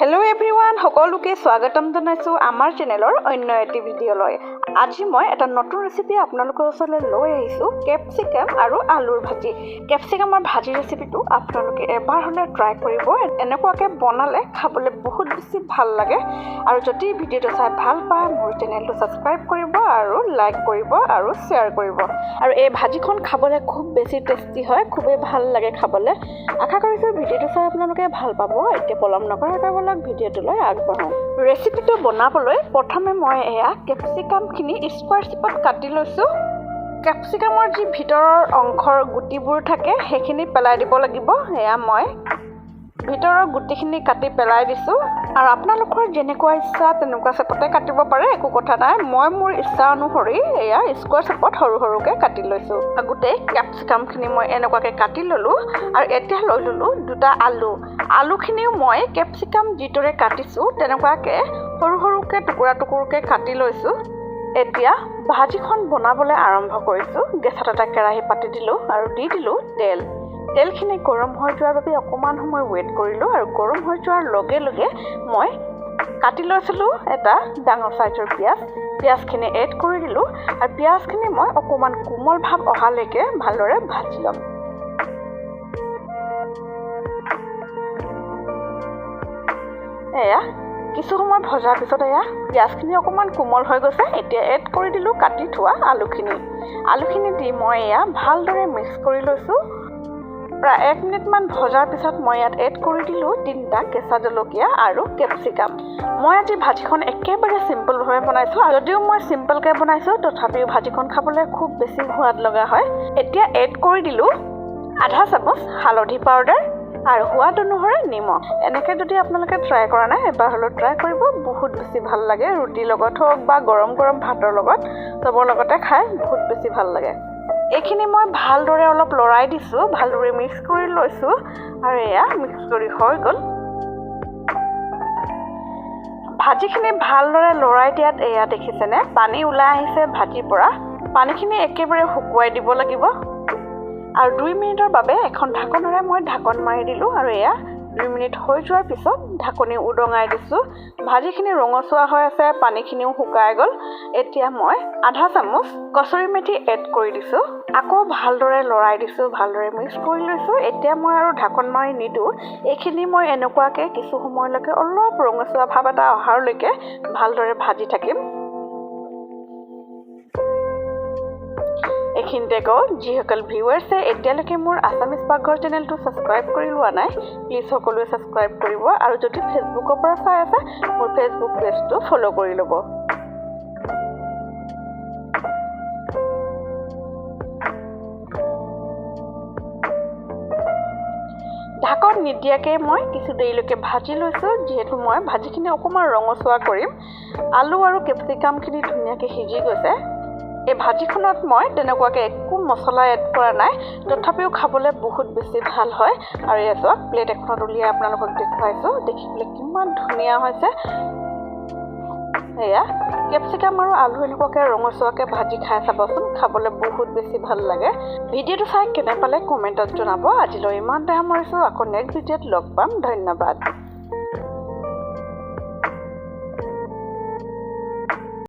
Hello everyone সকলোকে স্বাগতম জনাইছোঁ আমাৰ চেনেলৰ অন্য এটি ভিডিঅ'লৈ আজি মই এটা নতুন ৰেচিপি আপোনালোকৰ ওচৰলৈ লৈ আহিছোঁ কেপচিকাম আৰু আলুৰ ভাজি। কেপচিকামৰ ভাজি ৰেচিপিটো আপোনালোকে এবাৰ হ'লে ট্ৰাই কৰিব। এনেকুৱাকৈ বনালে খাবলৈ বহুত বেছি ভালো লাগে। আৰু যদি ভিডিঅ'টো চাই ভালো পায়, মোৰ চেনেলটো ছাবস্ক্ৰাইব কৰিব আৰু লাইক কৰিব আৰু শ্বেয়াৰ কৰিব। আৰু এই ভাজিখন খাবলৈ খুব বেছি টেষ্টি হয়, খুবেই ভালো লাগে খাবলৈ। আশা কৰিছোঁ ভিডিঅ'টো চাই আপোনালোকে ভালো পাব। এতিয়া পলম নকৰাকৈ বলক ভিডিঅ'টোলৈ আগবাঢ়োঁ ৰেচিপিটো বনাবলৈ প্ৰথমে মই এয়া কেপচিকামখিনি স্কুৱাৰ শ্বেপত কাটি লৈছোঁ। কেপচিকামৰ যি ভিতৰৰ অংশৰ গুটিবোৰ থাকে সেইখিনি পেলাই দিব লাগিব। এয়া মই ভিতৰৰ গুটিখিনি কাটি পেলাই দিছোঁ। আৰু আপোনালোকৰ যেনেকুৱা ইচ্ছা তেনেকুৱা চেপতে কাটিব পাৰে একো কথা নাই। মই মোৰ ইচ্ছা অনুসৰি এয়া স্কুৱাৰ চেপত সৰু সৰুকৈ কাটি লৈছোঁ। গোটেই কেপচিকামখিনি মই এনেকুৱাকৈ কাটি ল'লোঁ আৰু এতিয়া লৈ ল'লোঁ দুটা আলু। আলুখিনিও মই কেপচিকাম যিদৰে কাটিছোঁ তেনেকুৱাকৈ সৰু সৰুকৈ টুকুৰা টুকুৰকৈ কাটি লৈছোঁ। এতিয়া ভাজিখন বনাবলৈ আৰম্ভ কৰিছোঁ। গেছত এটা কেৰাহী পাতি দিলোঁ আৰু দি দিলোঁ তেল। তেলখিনি গৰম হৈ যোৱাৰ বাবে অকণমান সময় ৱেইট কৰিলোঁ আৰু গৰম হৈ যোৱাৰ লগে লগে মই কাটি লৈছিলোঁ এটা ডাঙৰ চাইজৰ পিঁয়াজ। পিঁয়াজখিনি এড কৰি দিলোঁ আৰু পিঁয়াজখিনি মই অকণমান কোমল ভাৱ অহালৈকে ভালদৰে ভাজি ল'ম। এয়া কিছু সময় ভজাৰ পিছত এয়া পিঁয়াজখিনি অকণমান কোমল হৈ গৈছে। এতিয়া এড কৰি দিলোঁ কাটি থোৱা আলুখিনি। আলুখিনি দি মই এয়া ভালদৰে মিক্স কৰি লৈছোঁ। প্ৰায় এক মিনিটমান ভজাৰ পিছত মই ইয়াত এড কৰি দিলোঁ তিনিটা কেঁচা জলকীয়া আৰু কেপচিকাম। মই আজি ভাজিখন একেবাৰে চিম্পলভাৱে বনাইছোঁ যদিও মই চিম্পলকৈ বনাইছোঁ তথাপিও ভাজিখন খাবলৈ খুব বেছি সোৱাদ লগা হয়। এতিয়া এড কৰি দিলোঁ আধা চামুচ হালধি পাউডাৰ আৰু সোৱাদ অনুসৰি নিমখ। এনেকৈ যদি আপোনালোকে ট্ৰাই কৰা নাই এবাৰ হ'লেও ট্ৰাই কৰিব। বহুত বেছি ভাল লাগে। ৰুটিৰ লগত হওক বা গৰম গৰম ভাতৰ লগত চবৰ লগতে খাই বহুত বেছি ভাল লাগে। এইখিনি মই ভালদৰে অলপ লৰাই দিছোঁ ভালদৰে মিক্স কৰি লৈছোঁ আৰু এয়া মিক্স কৰি হৈ গ'ল। ভাজিখিনি ভালদৰে লৰাই দিয়াত এয়া দেখিছেনে? পানী ওলাই আহিছে ভাজিৰ পৰা। পানীখিনি একেবাৰে শুকুৱাই দিব লাগিব। আৰু দুই মিনিটৰ বাবে এখন ঢাকনেৰে মই ঢাকন মাৰি দিলোঁ আৰু এয়া দুই মিনিট হৈ যোৱাৰ পিছত ঢাকনি উদঙাই দিছোঁ। ভাজিখিনি ৰঙচুৱা হৈ আছে পানীখিনিও শুকাই গ'ল। এতিয়া মই আধা চামুচ কচুৰি মেথি এড কৰি দিছোঁ। আকৌ ভালদৰে লৰাই দিছোঁ ভালদৰে মিক্স কৰি লৈছোঁ। এতিয়া মই আৰু ঢাকন মাৰি নিদিওঁ। এইখিনি মই এনেকুৱাকৈ কিছু সময়লৈকে অলপ ৰঙচুৱা ভাৱ এটা অহাৰলৈকে ভালদৰে ভাজি থাকিম। এইখিনিতে কওঁ যিসকল ভিউৱাৰ্ছে এতিয়ালৈকে মোৰ আছামিজ পাকঘৰ চেনেলটো ছাবস্ক্ৰাইব কৰি লোৱা নাই প্লিজ সকলোৱে ছাবস্ক্ৰাইব কৰিব আৰু যদি ফেচবুকৰ পৰা চাই আছে মোৰ ফেচবুক পেজটো ফ'ল' কৰি ল'ব। ঢাকন নিদিয়াকৈ মই কিছু দেৰিলৈকে ভাজি লৈছোঁ যিহেতু মই ভাজিখিনি অকণমান ৰঙচুৱা কৰিম। আলু আৰু কেপচিকামখিনি ধুনীয়াকৈ সিজি গৈছে। এই ভাজিখনত মই তেনেকুৱাকৈ একো মছলা এড কৰা নাই। তথাপিও খাবলৈ বহুত বেছি ভাল হয়। আৰু এয়া চাওক প্লেট এখনত উলিয়াই আপোনালোকক দেখুৱাইছোঁ। দেখিবলৈ কিমান ধুনীয়া হৈছে। এয়া কেপচিকাম আৰু আলু এনেকুৱাকৈ ৰঙচুৱাকৈ ভাজি খাই চাবচোন। খাবলৈ বহুত বেছি ভাল লাগে। ভিডিঅ'টো চাই কেনে পালে কমেণ্টত জনাব। আজিলৈ ইমানতে সামৰিছোঁ আকৌ নেক্সট ভিডিঅ'ত লগ পাম। ধন্যবাদ।